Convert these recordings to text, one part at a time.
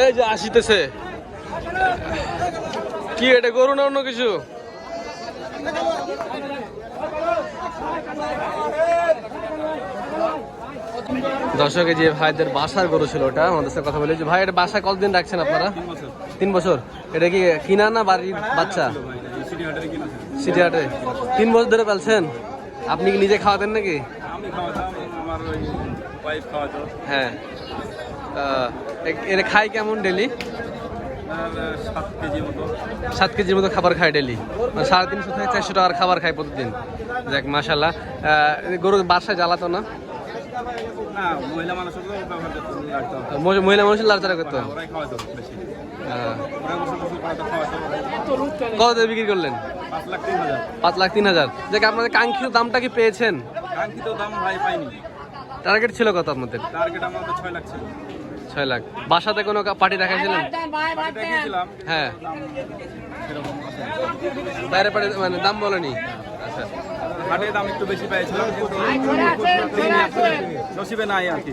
এই যে আসিতেছে। কি এটা গরু না অন্য কিছু? দর্শক যে ভাইদের বাসার গরু ছিল ওটা আমাদের সাথে কথা বলি। যে ভাই এটা বাসায় কতদিন রাখছেন আপনারা? তিন বছর। এটা কি কিনা না বাড়ির বাচ্চা? সিটি হাটে। তিন বছর ধরে পালছেন? আপনি কি নিজে খাওয়াতেন নাকি? হ্যাঁ। এরা খায় কেমন ডেলি সাত কেজির মতো খাবার খায় ডেলি মানে সাড়ে তিনশো থেকে চারশো টাকার খাবার খায় প্রতিদিন। দেখ মাসাল্লাহ গরু বাসায় জ্বালাতো না? মহিলা মানুষের লাড়চাড়া করতো খাওয়াতো কত বিক্রি করলেন? পাঁচ লাখ তিন হাজার। পাঁচ লাখ তিন হাজার। দেখ আপনাদের কাঙ্ক্ষিত দামটা কি পেয়েছেন? কাঙ্ক্ষিত দাম ভাই পাইনি। টার্গেট ছিল কত আপনাদের টার্গেট আমাদের ছয় লাখ ছিল। ছয় লাখ। বাসাতে কোনো পার্টি দেখাইছিলেন? হ্যাঁ। বাইরে পার্টি মানে দাম বলেনি? আচ্ছা। হাটে দাম একটু বেশি পেয়েছিলাম নসিবে নাই আর কি।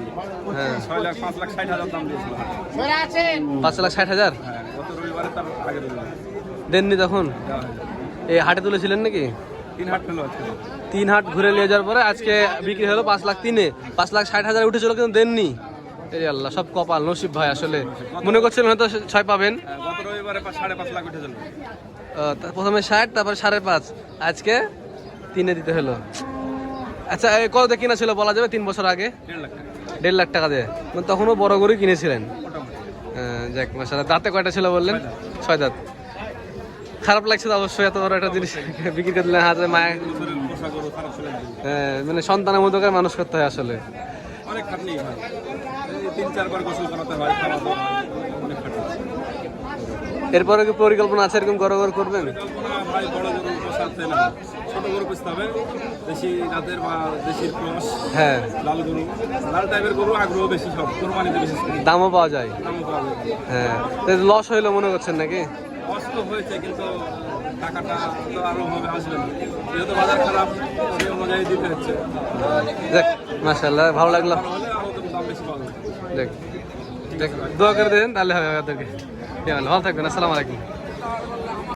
হ্যাঁ। ছয় লাখ পাঁচ লাখ ষাট হাজার দাম দিয়েছিল। পাঁচ লাখ ষাট হাজার? হ্যাঁ গত রবিবারে তার আগে দেননি তখন? এই হাটে তুলেছিলেন নাকি? তিন হাট ঘুরে নিয়ে যাওয়ার পরে আজকে বিক্রি হলো পাঁচ লাখ তিনে। পাঁচ লাখ ষাট হাজার উঠেছিল কিন্তু দেননি। এই আল্লাহ সব কপাল নসিব ভাই আসলে। মনে করছিলেন হয়তো ছয় পাবেন। হ্যাঁ, প্রথমে ষাট তারপর সাড়ে পাঁচ। আজকে তিনে দিতে হলো। আচ্ছা কত কিনা ছিল বলা যাবে তিন বছর আগে? দেড় লাখ টাকা। দিয়ে। মানে তখনও বড় গরু কিনেছিলেন। যাক মাসাল্লাহ দাঁতে কয়টা ছিল বললেন? ছয় দাঁত। খারাপ লাগছে তো অবশ্যই এত বড় একটা জিনিস বিক্রি করে দিলেন হাতে না। হ্যাঁ, মানে সন্তানের মতো করে মানুষ করতে হয় আসলে। অনেক খাটনি তিন চারবার গোসল করাতে হয় অনেক এরপরে কি পরিকল্পনা আছে এরকম গড় গড় করবেন? ভাই বড় গরু পোষাতে না। ছোট গরু পুষতে হবে দেশি জাতের বা দেশির ক্রস হ্যাঁ। লাল গরু। লাল টাইপের গরু আগ্রহ বেশি সব কোরবানিতে বিশেষ দামও পাওয়া যায়। দামও পাওয়া যায়। হ্যাঁ। লস হইল মনে করছেন নাকি? কষ্ট হয়েছে কিন্তু টাকাটা তো আসবে না। যেহেতু বাজার খারাপ সেই অনুযায়ী দিতে হচ্ছে। দেখ মাসাল্লাহ ভালো লাগল। দেখ দেখ দোয়া করে দেন তাহলে হবে আপনাদেরকে ভালো থাকবেন আসসালামু আলাইকুম।